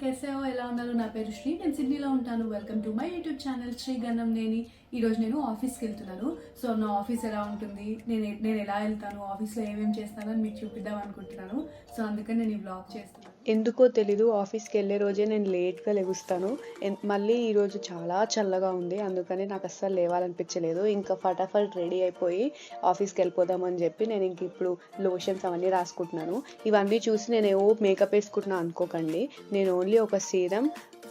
కేసే ఎలా ఉన్నారు? నా పేరు శ్రీ. నేను సిడ్నీలో ఉంటాను. Welcome to my YouTube channel Sri Gannamneni. ఈరోజు నేను ఆఫీస్కి వెళ్తున్నాను. సో నా ఆఫీస్ ఎలా ఉంటుంది? నేను నేను ఎలా వెళ్తాను? ఆఫీస్లో ఏమేమి చేస్తానని మీకు చూపిద్దాం అనుకుంటున్నాను. సో అందుకని నేను ఈ బ్లాగ్ చేస్తాను ఎందుకో తెలీదు ఆఫీస్కి వెళ్ళే రోజే నేను లేట్గా లెగుస్తాను. ఎన్- మళ్ళీ ఈరోజు చాలా చల్లగా ఉంది అందుకని నాకు అస్సలు లేవాలనిపించలేదు. ఇంకా ఫటాఫట్ రెడీ అయిపోయి ఆఫీస్కి వెళ్ళిపోదామని చెప్పి నేను ఇంక ఇప్పుడు లోషన్స్ అవన్నీ రాసుకుంటున్నాను. ఇవన్నీ చూసి నేను ఏవో మేకప్ వేసుకుంటున్నాను అనుకోకండి. నేను ఓన్లీ ఒక serum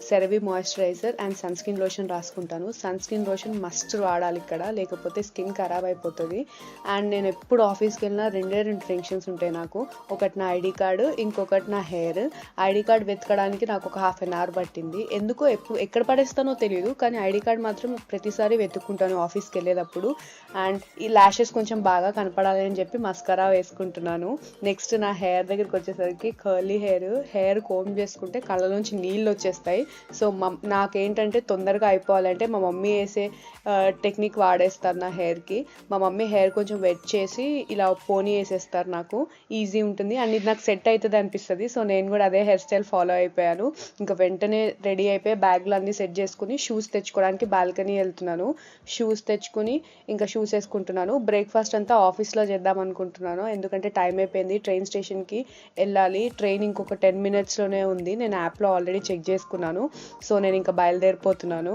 CeraVe moisturiser and sunscreen lotion రాసుకుంటాను. సన్ స్క్రీన్ లోషన్ మస్ట్ వాడాలి ఇక్కడ లేకపోతే స్కిన్ ఖరాబ్ అయిపోతుంది. అండ్ నేను ఎప్పుడు ఆఫీస్కి వెళ్ళినా రెండే రెండు టెన్షన్స్ ఉంటాయి నాకు. ఒకటి నా ఐడి కార్డు ఇంకొకటి నా హెయిర్. ఐడి కార్డ్ వెతకడానికి నాకు ఒక హాఫ్ అన్ అవర్ పట్టింది. ఎందుకో ఎప్పుడు ఎక్కడ పడేస్తానో తెలియదు కానీ ఐడి కార్డ్ మాత్రం ప్రతిసారి వెతుక్కుంటాను ఆఫీస్కి వెళ్ళేటప్పుడు. అండ్ ఈ ల్యాషెస్ కొంచెం బాగా కనపడాలి అని చెప్పి మస్కరా వేసుకుంటున్నాను. నెక్స్ట్ నా హెయిర్ దగ్గరికి వచ్చేసరికి కర్లీ హెయిర్ హెయిర్ కోమ్ చేసుకుంటే కళ్ళ నుంచి నీళ్ళు వచ్చేస్తాయి. సో మా నాకేంటంటే తొందరగా అయిపోవాలంటే మా మమ్మీ వేసే టెక్నిక్ వాడేస్తారు నా హెయిర్కి. మా మమ్మీ హెయిర్ కొంచెం వెట్ చేసి ఇలా పోనీ వేసేస్తారు నాకు. ఈజీ ఉంటుంది. అండ్ ఇది నాకు సెట్ అవుతుంది అనిపిస్తుంది. సో నేను కూడా అదే హెయిర్ స్టైల్ ఫాలో అయిపోయాను. ఇంకా వెంటనే రెడీ అయిపోయి బ్యాగ్లు అన్నీ సెట్ చేసుకుని షూస్ తెచ్చుకోవడానికి బాల్కనీ వెళ్తున్నాను. షూస్ తెచ్చుకుని ఇంకా షూస్ వేసుకుంటున్నాను. బ్రేక్ఫాస్ట్ అంతా ఆఫీస్లో చేద్దాం అనుకుంటున్నాను. ఎందుకంటే టైం అయిపోయింది. ట్రైన్ స్టేషన్కి వెళ్ళాలి. ట్రైన్ ఇంకొక టెన్ మినిట్స్లోనే ఉంది. నేను యాప్లో ఆల్రెడీ చెక్ చేసుకున్నాను. సో నేను ఇంకా బయలుదేరిపోతున్నాను.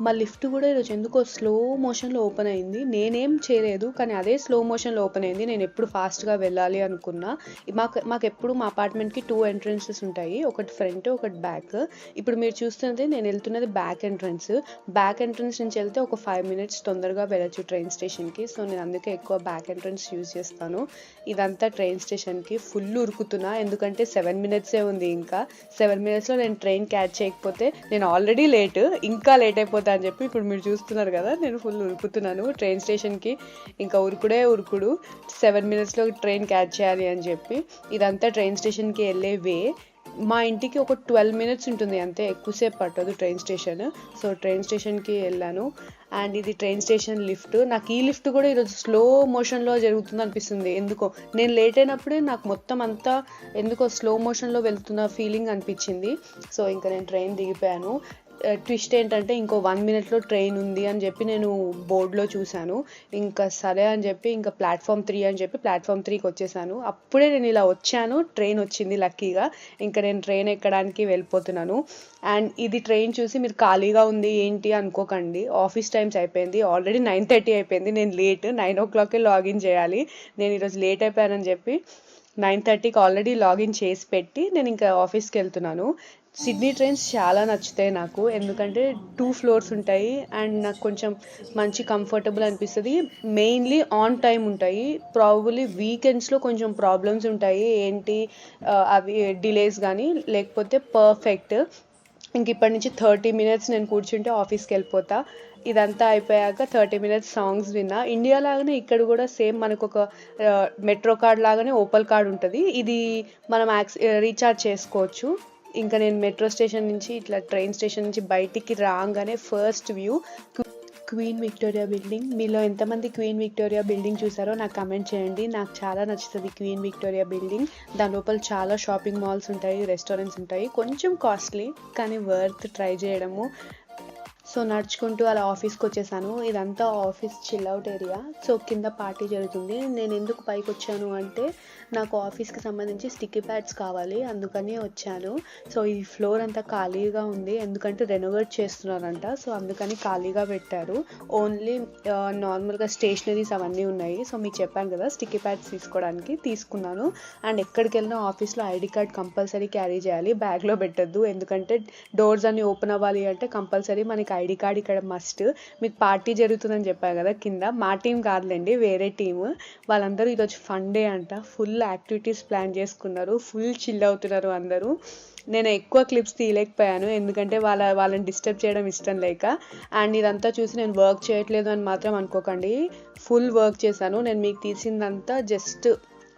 మా లిఫ్ట్ కూడా ఈరోజు ఎందుకో స్లో మోషన్లో ఓపెన్ అయింది. నేనేం చేయలేదు కానీ అదే స్లో మోషన్లో ఓపెన్ అయింది. నేను ఎప్పుడు ఫాస్ట్గా వెళ్ళాలి అనుకున్నా. మాకు మాకు ఎప్పుడు మా అపార్ట్మెంట్కి టూ ఎంట్రన్సెస్ ఉంటాయి. ఒకటి ఫ్రంట్ ఒకటి బ్యాక్ ఇప్పుడు మీరు చూస్తున్నది నేను వెళ్తున్నది బ్యాక్ ఎంట్రన్స్ బ్యాక్ ఎంట్రన్స్ నుంచి వెళ్తే ఒక ఫైవ్ మినిట్స్ తొందరగా వెళ్ళచ్చు ట్రైన్ స్టేషన్కి సో నేను అందుకే ఎక్కువ బ్యాక్ ఎంట్రన్స్ యూజ్ చేస్తాను. ఇదంతా ట్రైన్ స్టేషన్కి ఫుల్ ఉరుకుతున్నా. ఎందుకంటే సెవెన్ మినిట్సే ఉంది ఇంకా. సెవెన్ మినిట్స్లో నేను ట్రైన్ క్యాచ్ చేయకపోతే నేను ఆల్రెడీ లేట్ ఇంకా లేట్ అయిపోతా అని చెప్పి ఇప్పుడు మీరు చూస్తున్నారు కదా నేను ఫుల్ ఉరుకుతున్నాను. ట్రైన్ స్టేషన్కి ఇంకా ఉరుకుడే ఉరుకుడు. సెవెన్ మినిట్స్లో ట్రైన్ క్యాచ్ చేయాలి అని చెప్పి ఇదంతా ట్రైన్ స్టేషన్కి వెళ్ళే వే. మా ఇంటికి ఒక ట్వెల్వ్ మినిట్స్ ఉంటుంది అంతే ఎక్కువసేపు పట్టదు ట్రైన్ స్టేషన్ సో ట్రైన్ స్టేషన్కి వెళ్ళాను. అండ్ ఇది ట్రైన్ స్టేషన్ లిఫ్ట్ నాకు ఈ లిఫ్ట్ కూడా ఈరోజు స్లో మోషన్లో జరుగుతుంది అనిపిస్తుంది. ఎందుకో నేను లేట్ అయినప్పుడే నాకు మొత్తం అంతా ఎందుకో స్లో మోషన్లో వెళ్తున్న ఫీలింగ్ అనిపించింది. సో ఇంకా నేను ట్రైన్ దిగిపోయాను. ట్విస్ట్ ఏంటంటే ఇంకో వన్ మినిట్లో ట్రైన్ ఉంది అని చెప్పి నేను బోర్డులో చూశాను. ఇంకా సరే అని చెప్పి ఇంకా ప్లాట్ఫామ్ త్రీ అని చెప్పి ప్లాట్ఫామ్ త్రీకి వచ్చేసాను. అప్పుడే నేను ఇలా వచ్చాను ట్రైన్ వచ్చింది లక్కీగా ఇంకా నేను ట్రైన్ ఎక్కడానికి వెళ్ళిపోతున్నాను. అండ్ ఇది ట్రైన్ చూసి మీరు ఖాళీగా ఉంది ఏంటి అనుకోకండి. ఆఫీస్ టైమ్స్ అయిపోయింది. ఆల్రెడీ నైన్ థర్టీ అయిపోయింది. నేను లేట్ నైన్ ఓ క్లాక్కి లాగిన్ చేయాలి. నేను ఈరోజు లేట్ అయిపోయానని చెప్పి నైన్ థర్టీకి ఆల్రెడీ లాగిన్ చేసి పెట్టి నేను ఇంకా ఆఫీస్కి వెళ్తున్నాను. సిడ్నీ ట్రైన్స్ చాలా నచ్చుతాయి నాకు. ఎందుకంటే టూ ఫ్లోర్స్ ఉంటాయి అండ్ నాకు కొంచెం మంచి కంఫర్టబుల్ అనిపిస్తుంది. మెయిన్లీ ఆన్ టైం ఉంటాయి. ప్రాబులీ వీకెండ్స్లో కొంచెం ప్రాబ్లమ్స్ ఉంటాయి. ఏంటి అవి డిలేస్ కానీ లేకపోతే పర్ఫెక్ట్. ఇంక ఇప్పటి నుంచి థర్టీ మినిట్స్ నేను కూర్చుంటే ఆఫీస్కి వెళ్ళిపోతా. ఇదంతా అయిపోయాక థర్టీ మినిట్స్ సాంగ్స్ విన్నా. ఇండియా లాగానే ఇక్కడ కూడా సేమ్ మనకు ఒక మెట్రో కార్డ్ లాగానే ఓపల్ కార్డ్ ఉంటుంది. ఇది మనం యాక్స్ రీఛార్జ్ చేసుకోవచ్చు. ఇంకా నేను మెట్రో స్టేషన్ నుంచి ఇట్లా ట్రైన్ స్టేషన్ నుంచి బయటికి రాగానే first view. Queen Victoria building మీలో ఎంతమంది క్వీన్ విక్టోరియా బిల్డింగ్ చూసారో నాకు కమెంట్ చేయండి. నాకు చాలా నచ్చుతుంది క్వీన్ విక్టోరియా బిల్డింగ్ దాని లోపల చాలా షాపింగ్ మాల్స్ ఉంటాయి రెస్టారెంట్స్ ఉంటాయి. కొంచెం కాస్ట్లీ కానీ వర్త్ ట్రై చేయడము. సో నడుచుకుంటూ అలా ఆఫీస్కి వచ్చేసాను ఇదంతా office chill out area so కింద పార్టీ జరుగుతుంది. నేను ఎందుకు పైకి వచ్చాను అంటే నాకు ఆఫీస్కి సంబంధించి స్టిక్కీ ప్యాడ్స్ కావాలి. అందుకని వచ్చాను. సో ఈ ఫ్లోర్ అంతా ఖాళీగా ఉంది. ఎందుకంటే రెనోవేట్ చేస్తున్నారంట. సో అందుకని ఖాళీగా పెట్టారు. ఓన్లీ నార్మల్గా స్టేషనరీస్ అవన్నీ ఉన్నాయి. సో మీకు చెప్పాను కదా స్టిక్కీ ప్యాడ్స్ తీసుకోవడానికి తీసుకున్నాను. అండ్ ఎక్కడికి వెళ్ళినా ఆఫీస్లో ఐడి కార్డ్ కంపల్సరీ క్యారీ చేయాలి. బ్యాగ్లో పెట్టద్దు. ఎందుకంటే డోర్స్ అన్ని ఓపెన్ అవ్వాలి అంటే కంపల్సరీ మనకి ఐడి కార్డ్ ఇక్కడ మస్ట్ మీకు పార్టీ జరుగుతుందని చెప్పారు కదా కింద మా టీం కాదులేండి వేరే టీం. వాళ్ళందరూ ఈరోజు ఫన్ డే అంట. ఫుల్ యాక్టివిటీస్ ప్లాన్ చేసుకున్నారు. ఫుల్ చిల్ అవుతున్నారు అందరూ. నేను ఎక్కువ క్లిప్స్ తీయలేకపోయాను. ఎందుకంటే వాళ్ళ వాళ్ళని డిస్టర్బ్ చేయడం ఇష్టం లేక. అండ్ ఇదంతా చూసి నేను వర్క్ చేయట్లేదు అని మాత్రం అనుకోకండి. ఫుల్ వర్క్ చేశాను. నేను మీకు తీసిందంతా జస్ట్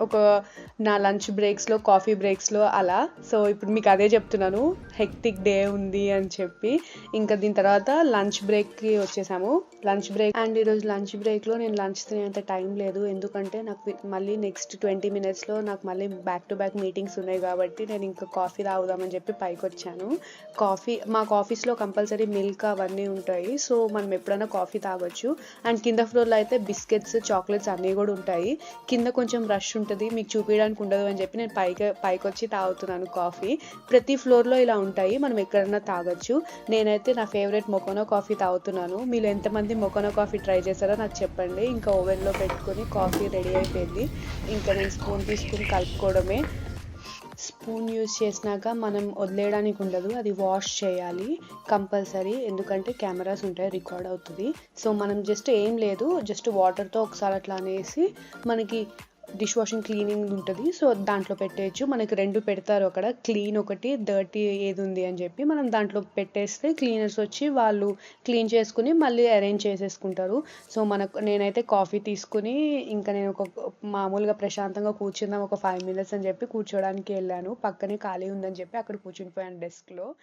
ఒక నా లంచ్ బ్రేక్స్లో కాఫీ బ్రేక్స్లో అలా. సో ఇప్పుడు మీకు అదే చెప్తున్నాను. హెక్టిక్ డే ఉంది అని చెప్పి. ఇంకా దీని తర్వాత లంచ్ బ్రేక్కి వచ్చేసాము. లంచ్ బ్రేక్ అండ్ ఈరోజు లంచ్ బ్రేక్లో నేను లంచ్ తినేంత టైం లేదు. ఎందుకంటే నాకు మళ్ళీ నెక్స్ట్ ట్వంటీ మినిట్స్లో నాకు మళ్ళీ బ్యాక్ టు బ్యాక్ మీటింగ్స్ ఉన్నాయి కాబట్టి నేను ఇంకా కాఫీ తాగుదామని చెప్పి పైకి వచ్చాను. కాఫీ మాకు ఆఫీస్లో కంపల్సరీ మిల్క్ అవన్నీ ఉంటాయి. సో మనం ఎప్పుడైనా కాఫీ తాగొచ్చు. అండ్ కింద ఫ్లోర్లో అయితే బిస్కెట్స్ చాక్లెట్స్ అన్నీ కూడా ఉంటాయి. కింద కొంచెం రష్ ఉంటుంది ఉంటుంది మీకు చూపించడానికి ఉండదు అని చెప్పి నేను పైకి పైకి వచ్చి తాగుతున్నాను కాఫీ. ప్రతి ఫ్లోర్లో ఇలా ఉంటాయి మనం ఎక్కడైనా తాగొచ్చు. నేనైతే నా ఫేవరెట్ మొకోనో కాఫీ తాగుతున్నాను. మీరు ఎంతమంది మొకోనో కాఫీ ట్రై చేశారో నాకు చెప్పండి. ఇంకా ఓవెన్లో పెట్టుకొని కాఫీ రెడీ అయిపోయింది. ఇంకా నేను స్పూన్ తీసుకుని కలుపుకోవడమే. స్పూన్ యూజ్ చేసినాక మనం వదిలేయడానికి ఉండదు అది వాష్ చేయాలి కంపల్సరీ. ఎందుకంటే కెమెరాస్ ఉంటాయి రికార్డ్ అవుతుంది. సో మనం జస్ట్ ఏం లేదు జస్ట్ వాటర్తో ఒకసారి అట్లా అనేసి మనకి డిష్ వాషింగ్ క్లీనింగ్ ఉంటుంది. సో దాంట్లో పెట్టేయచ్చు. మనకి రెండు పెడతారు అక్కడ. క్లీన్ ఒకటి డర్టీ ఏది ఉంది అని చెప్పి మనం దాంట్లో పెట్టేస్తే క్లీనర్స్ వచ్చి వాళ్ళు క్లీన్ చేసుకుని మళ్ళీ అరేంజ్ చేసేసుకుంటారు. సో మనకు నేనైతే కాఫీ తీసుకుని ఇంకా నేను ఒక మామూలుగా ప్రశాంతంగా కూర్చుందాం ఒక ఫైవ్ మినిట్స్ అని చెప్పి కూర్చోడానికి వెళ్ళాను. పక్కనే ఖాళీ ఉందని చెప్పి అక్కడ కూర్చునిపోయాను డెస్క్లో.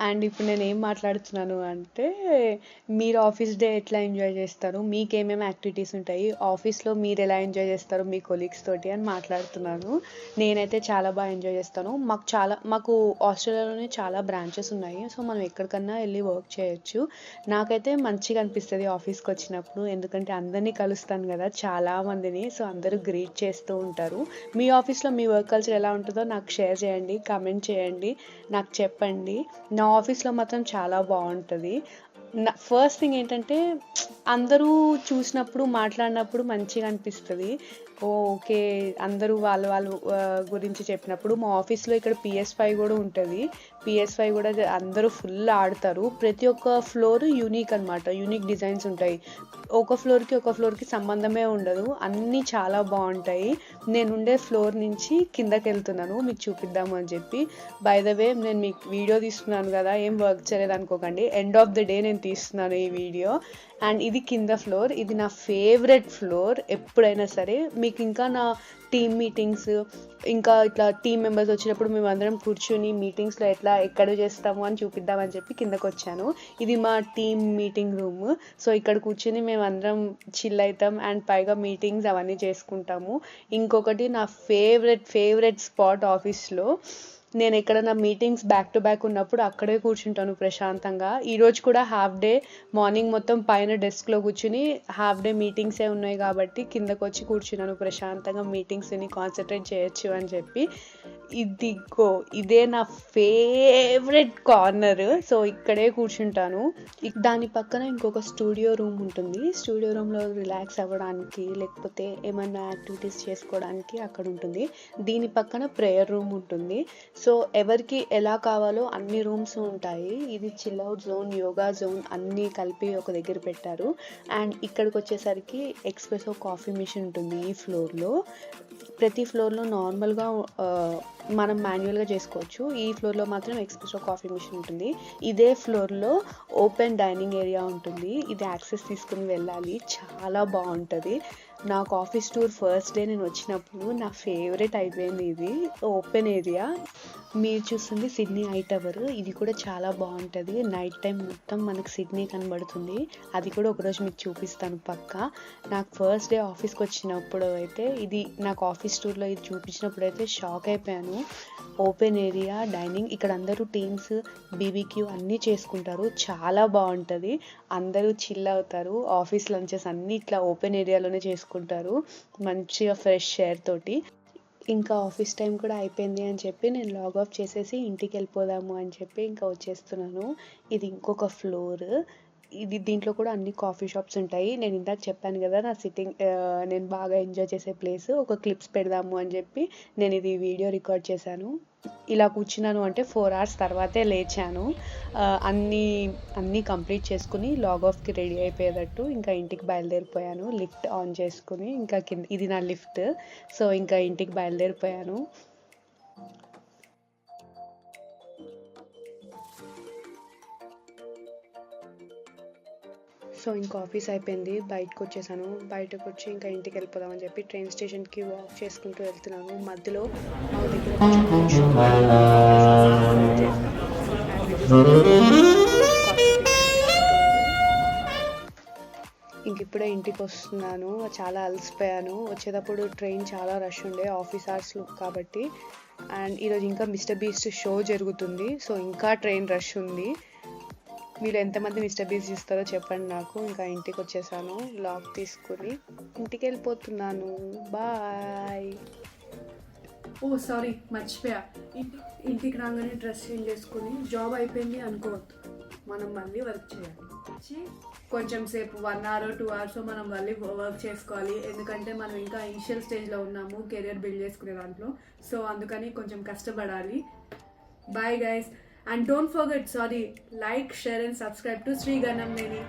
అండ్ ఇప్పుడు నేను ఏం మాట్లాడుతున్నాను అంటే మీరు ఆఫీస్ డే ఎట్లా ఎంజాయ్ చేస్తారు? మీకు ఏమేమి యాక్టివిటీస్ ఉంటాయి? ఆఫీస్లో మీరు ఎలా ఎంజాయ్ చేస్తారు? మీ కొలీగ్స్ తోటి అని మాట్లాడుతున్నాను. నేనైతే చాలా బాగా ఎంజాయ్ చేస్తాను. మాకు చాలా మాకు ఆస్ట్రేలియాలోనే చాలా బ్రాంచెస్ ఉన్నాయి. సో మనం ఎక్కడికన్నా వెళ్ళి వర్క్ చేయొచ్చు. నాకైతే మంచిగా అనిపిస్తుంది ఆఫీస్కి వచ్చినప్పుడు. ఎందుకంటే అందరినీ కలుస్తాను కదా చాలా మందిని. సో అందరూ గ్రీట్ చేస్తూ ఉంటారు. మీ ఆఫీస్లో మీ వర్క్ కల్చర్ ఎలా ఉంటుందో నాకు షేర్ చేయండి కమెంట్ చేయండి నాకు చెప్పండి. నా ఆఫీస్లో మాత్రం చాలా బాగుంటుంది నా ఫస్ట్ థింగ్ ఏంటంటే అందరూ చూసినప్పుడు మాట్లాడినప్పుడు మంచిగా అనిపిస్తుంది. ఓకే అందరూ వాళ్ళ వాళ్ళ గురించి చెప్పినప్పుడు మా ఆఫీస్లో ఇక్కడ పిఎస్ ఫైవ్ కూడా ఉంటుంది. పిఎస్ ఫైవ్ కూడా అందరూ ఫుల్ ఆడతారు. ప్రతి ఒక్క ఫ్లోర్ యూనిక్ అనమాట యూనిక్ డిజైన్స్ ఉంటాయి. ఒక ఫ్లోర్కి ఒక ఫ్లోర్కి సంబంధమే ఉండదు. అన్నీ చాలా బాగుంటాయి. నేను ఉండే ఫ్లోర్ నుంచి కిందకి వెళ్తున్నాను మీకు చూపిద్దాము అని చెప్పి. బై ద వే నేను మీకు వీడియో తీస్తున్నాను కదా. ఏం వర్క్ చేయలేదు అనుకోకండి ఎండ్ ఆఫ్ ద డే నేను తీస్తున్నాను ఈ వీడియో. అండ్ ఇది కింద ఫ్లోర్. ఇది నా ఫేవరెట్ ఫ్లోర్. ఎప్పుడైనా సరే మీకు ఇంకా నా టీమ్ మీటింగ్స్ ఇంకా ఇట్లా టీమ్ మెంబర్స్ వచ్చినప్పుడు మేము అందరం కూర్చుని మీటింగ్స్లో ఎట్లా ఎక్కడ చేస్తాము అని చూపిద్దామని చెప్పి కిందకు వచ్చాను. ఇది మా టీమ్ మీటింగ్ రూమ్. సో ఇక్కడ కూర్చుని మేము అందరం చిల్ అవుతాం అండ్ పైగా మీటింగ్స్ అవన్నీ చేసుకుంటాము. ఇంకొకటి నా ఫేవరెట్ ఫేవరెట్ స్పాట్ ఆఫీస్లో నేను ఎక్కడైనా మీటింగ్స్ బ్యాక్ టు బ్యాక్ ఉన్నప్పుడు అక్కడే కూర్చుంటాను ప్రశాంతంగా. ఈరోజు కూడా హాఫ్ డే మార్నింగ్ మొత్తం పైన డెస్క్లో కూర్చుని హాఫ్ డే మీటింగ్సే ఉన్నాయి కాబట్టి కిందకు వచ్చి కూర్చున్నాను ప్రశాంతంగా మీటింగ్స్ని కాన్సన్ట్రేట్ చేయొచ్చు అని చెప్పి. ఇదిగో ఇదే నా ఫేవరెట్ కార్నర్ సో ఇక్కడే కూర్చుంటాను. దాని పక్కన ఇంకొక స్టూడియో రూమ్ ఉంటుంది. స్టూడియో రూమ్లో రిలాక్స్ అవ్వడానికి లేకపోతే ఏమైనా యాక్టివిటీస్ చేసుకోవడానికి అక్కడ ఉంటుంది. దీని పక్కన ప్రేయర్ రూమ్ ఉంటుంది. సో ఎవరికి ఎలా కావాలో అన్ని రూమ్స్ ఉంటాయి. ఇది చిల్అవుట్ జోన్ యోగా జోన్ అన్నీ కలిపి ఒక దగ్గర పెట్టారు. అండ్ ఇక్కడికి వచ్చేసరికి ఎక్స్ప్రెసో కాఫీ మిషన్ ఉంటుంది ఈ ఫ్లోర్లో ప్రతి ఫ్లోర్లో నార్మల్గా మనం మాన్యువల్గా చేసుకోవచ్చు. ఈ ఫ్లోర్లో మాత్రం ఎక్స్ప్రెసో కాఫీ మిషన్ ఉంటుంది. ఇదే ఫ్లోర్లో ఓపెన్ డైనింగ్ ఏరియా ఉంటుంది. ఇది యాక్సెస్ తీసుకుని వెళ్ళాలి. చాలా బాగుంటుంది. నాకు ఆఫీస్ టూర్ ఫస్ట్ డే నేను వచ్చినప్పుడు నా ఫేవరెట్ అయిపోయింది ఇది ఓపెన్ ఏరియా. మీరు చూస్తుంది సిడ్నీ ఐ టవర్. ఇది కూడా చాలా బాగుంటుంది. నైట్ టైం మొత్తం మనకు సిడ్నీ కనబడుతుంది. అది కూడా ఒకరోజు మీకు చూపిస్తాను పక్క. నాకు ఫస్ట్ డే ఆఫీస్కి వచ్చినప్పుడు అయితే ఇది నాకు ఆఫీస్ టూర్లో ఇది చూపించినప్పుడు అయితే షాక్ అయిపోయాను. ఓపెన్ ఏరియా డైనింగ్ ఇక్కడ అందరూ టీమ్స్ బీబీక్యూ అన్నీ చేసుకుంటారు. చాలా బాగుంటుంది. అందరూ చిల్ అవుతారు. ఆఫీస్ లంచెస్ అన్నీ ఇట్లా ఓపెన్ ఏరియాలోనే చేసుకుంటారు. మంచిగా ఫ్రెష్ ఎయిర్ తోటి. ఇంకా ఆఫీస్ టైం కూడా అయిపోయింది అని చెప్పి నేను లాగ్ ఆఫ్ చేసేసి ఇంటికి వెళ్ళిపోదాము అని చెప్పి ఇంకా వచ్చేస్తున్నాను. ఇది ఇంకొక ఫ్లోర్ ఇది దీంట్లో కూడా అన్ని కాఫీ షాప్స్ ఉంటాయి. నేను ఇందాక చెప్పాను కదా నా సిట్టింగ్ నేను బాగా ఎంజాయ్ చేసే ప్లేస్ ఒక క్లిప్స్ పెడదాము అని చెప్పి నేను ఇది వీడియో రికార్డ్ చేశాను. ఇలా కూర్చున్నాను అంటే ఫోర్ అవర్స్ తర్వాతే లేచాను. అన్నీ అన్నీ కంప్లీట్ చేసుకుని లాగ్ ఆఫ్కి రెడీ అయిపోయేటట్టు ఇంకా ఇంటికి బయలుదేరిపోయాను. లిఫ్ట్ ఆన్ చేసుకుని ఇంకా కింద ఇది నా లిఫ్ట్. సో ఇంకా ఇంటికి బయలుదేరిపోయాను. సో ఇంకా ఆఫీస్ అయిపోయింది. బయటకు వచ్చేసాను. బయటకు వచ్చి ఇంకా ఇంటికి వెళ్ళిపోదామని చెప్పి ట్రైన్ స్టేషన్కి వాక్ చేసుకుంటూ వెళ్తున్నాను. మధ్యలో మా దగ్గర కొంచెం ఇంక ఇప్పుడే ఇంటికి వస్తున్నాను. చాలా అలసిపోయాను. వచ్చేటప్పుడు ట్రైన్ చాలా రష్ ఉండే ఆఫీస్ అవర్స్లో కాబట్టి. అండ్ ఈరోజు ఇంకా మిస్టర్ బీస్ట్ షో జరుగుతుంది. సో ఇంకా ట్రైన్ రష్ ఉంది. మీరు ఎంతమంది మిస్టర్బీస్ చేస్తారో చెప్పండి నాకు. ఇంకా ఇంటికి వచ్చేసాను. లాక్ తీసుకుని ఇంటికి వెళ్ళిపోతున్నాను. బాయ్ ఓ సారీ మర్చిపోయా. ఇంటికి రాగానే డ్రెస్ చేంజ్ చేసుకుని జాబ్ అయిపోయింది అనుకోవద్దు. మనం మళ్ళీ వర్క్ చేయాలి. కొంచెం సేపు వన్ అవర్ టూ అవర్స్ మనం మళ్ళీ వర్క్ చేసుకోవాలి. ఎందుకంటే మనం ఇంకా ఇనిషియల్ స్టేజ్లో ఉన్నాము కెరియర్ బిల్డ్ చేసుకునే దాంట్లో. సో అందుకని కొంచెం కష్టపడాలి. Bye guys And don't forget, sorry, like, share, and subscribe to Sri Ganamneni.